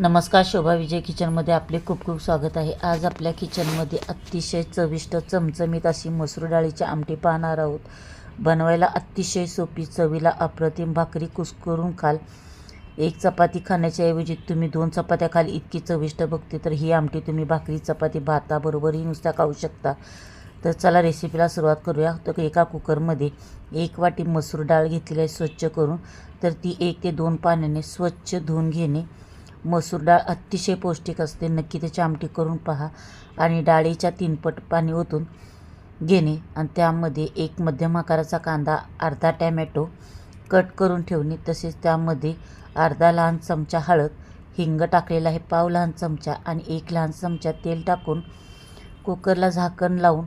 नमस्कार शोभा विजय किचनमध्ये आपले खूप खूप स्वागत आहे. आज आपल्या किचनमध्ये अतिशय चविष्ट चमचमीत अशी मसूर डाळीची आमटी पाहणार आहोत. बनवायला अतिशय सोपी चवीला अप्रतिम भाकरी कुस्करून खाल. एक चपाती खाण्याच्या ऐवजी तुम्ही दोन चपात्या खाल. इतकी चविष्ट बघते तर ही आमटी तुम्ही भाकरी चपाती भाताबरोबरही नुसत्या खाऊ शकता. तर चला रेसिपीला सुरुवात करूया. तर एका कुकरमध्ये एक वाटी मसूर डाळ घेतलेली आहे स्वच्छ करून. तर ती एक ते दोन पाण्याने स्वच्छ धुवून घेणे. मसूर डाळ अतिशय पौष्टिक असते. नक्की त्याची आमटी करून पहा आणि डाळीच्या तीनपट पाणी ओतून घेणे आणि त्यामध्ये एक मध्यम आकाराचा कांदा अर्धा टॅमॅटो कट करून ठेवणे. तसेच त्यामध्ये अर्धा लहान चमचा हळद हिंग टाकलेला आहे पाव लहान चमचा आणि एक लहान चमचा तेल टाकून कुकरला झाकण लावून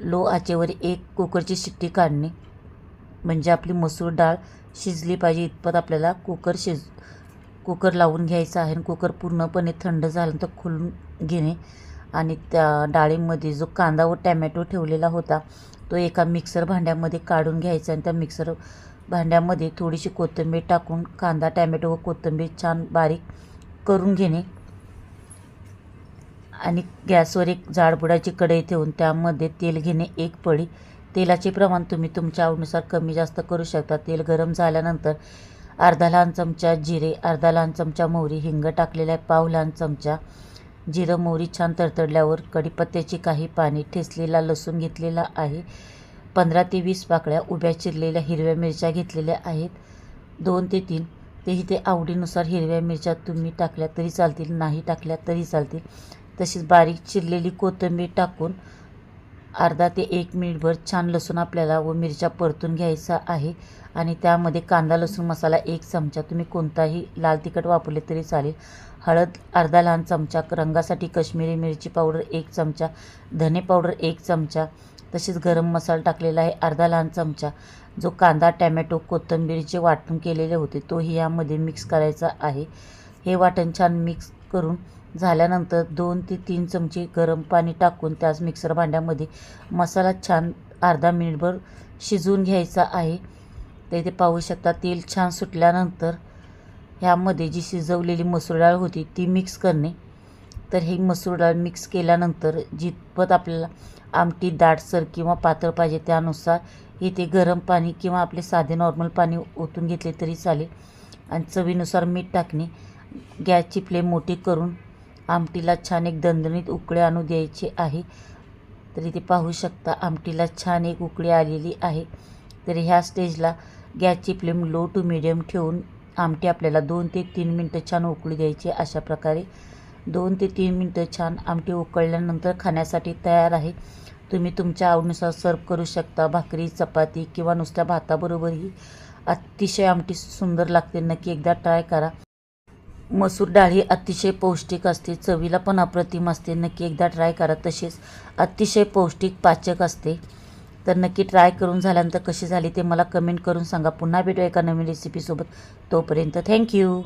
लो आचेवर एक कुकरची शिट्टी काढणे. म्हणजे आपली मसूर डाळ शिजली पाहिजे इतपत आपल्याला कुकर शिज कुकर लावून घ्यायचा आहे आणि कुकर पूर्णपणे थंड झाल्यानंतर खोलून घेणे. आणि त्या डाळीमध्ये जो कांदा व टॅमॅटो ठेवलेला होता तो एका मिक्सर भांड्यामध्ये काढून घ्यायचा आणि त्या मिक्सर भांड्यामध्ये थोडीशी कोथिंबीर टाकून कांदा टॅमॅटो व कोथिंबीर छान बारीक करून घेणे. आणि गॅसवर एक जाडबुडाची कढई ठेवून त्यामध्ये तेल घेणे एक पळी. तेलाचे प्रमाण तुम्ही तुमच्या आवडीनुसार कमी जास्त करू शकता. तेल गरम झाल्यानंतर अर्धा लहान चमचा जिरे अर्धा लहान चमचा मोहरी हिंग टाकलेला आहे पाव लहान चमचा जिरं मोहरी छान तडतडल्यावर कढीपत्त्याची काही पाणी ठेचलेला लसूण घेतलेला आहे. पंधरा ते वीस पाकळ्या उभ्या चिरलेल्या हिरव्या मिरच्या घेतलेल्या आहेत. दोन ते तीन. तेही ते आवडीनुसार हिरव्या मिरच्या तुम्ही टाकल्या तरी चालतील नाही टाकल्या तरी चालतील. तशीच बारीक चिरलेली कोथिंबीर टाकून अर्धा ते एक मिनिटभर छान लसूण आपल्याला व मिरच्या परतून घ्यायचा आहे. आणि त्यामध्ये कांदा लसूण मसाला एक चमचा. तुम्ही कोणताही लाल तिखट वापरले तरी चालेल. हळद अर्धा लहान चमचा. रंगासाठी कश्मीरी मिरची पावडर एक चमचा. धने पावडर एक चमचा. तसेच गरम मसाला टाकलेला आहे अर्धा लहान चमचा. जो कांदा टॅमॅटो कोथंबीरचे वाटण केलेले होते तोही यामध्ये मिक्स करायचा आहे. हे वाटण छान मिक्स करून झाल्यानंतर दोन ते तीन चमचे गरम पाणी टाकून त्याच मिक्सर भांड्यामध्ये मसाला छान अर्धा मिनिटभर शिजवून घ्यायचा आहे. तर इथे पाहू शकता तेल छान सुटल्यानंतर ह्यामध्ये जी शिजवलेली मसूर डाळ होती ती मिक्स करणे. तर ही मसूर डाळ मिक्स केल्यानंतर जितपत आपल्याला आमटी दाटसर किंवा पातळ पाहिजे त्यानुसार इथे गरम पाणी किंवा आपले साधे नॉर्मल पाणी ओतून घेतले तरी चालेल. आणि चवीनुसार मीठ टाकणे. गॅसची फ्लेम मोठी करून आमटीला छान एक दणदणीत उकळे आणू द्यायचे आहे. तर इथे पाहू शकता आमटीला छान एक उकळी आलेली आहे. तर ह्या स्टेजला गॅसची फ्लेम लो टू मिडियम ठेवून आमटी आपल्याला दोन ते तीन मिनटं छान उकळी द्यायची अशा प्रकारे. दोन ते तीन मिनटं छान आमटी उकळल्यानंतर खाण्यासाठी तयार आहे. तुम्ही तुमच्या आवडीनुसार सर्व करू शकता भाकरी चपाती किंवा नुसत्या भाताबरोबरही. अतिशय आमटी सुंदर लागते. नक्की एकदा ट्राय करा. मसूर डाळ ही अतिशय पौष्टिक असते. चवीला पण अप्रतिम असते. नक्की एकदा ट्राय करा तसेच अतिशय पौष्टिक पाचक असते. तर नक्की ट्राय करून झाल्यानंतर कशी झाली ते मला कमेंट करून सांगा. पुन्हा भेटू एका नवीन रेसिपीसोबत तोपर्यंत थँक्यू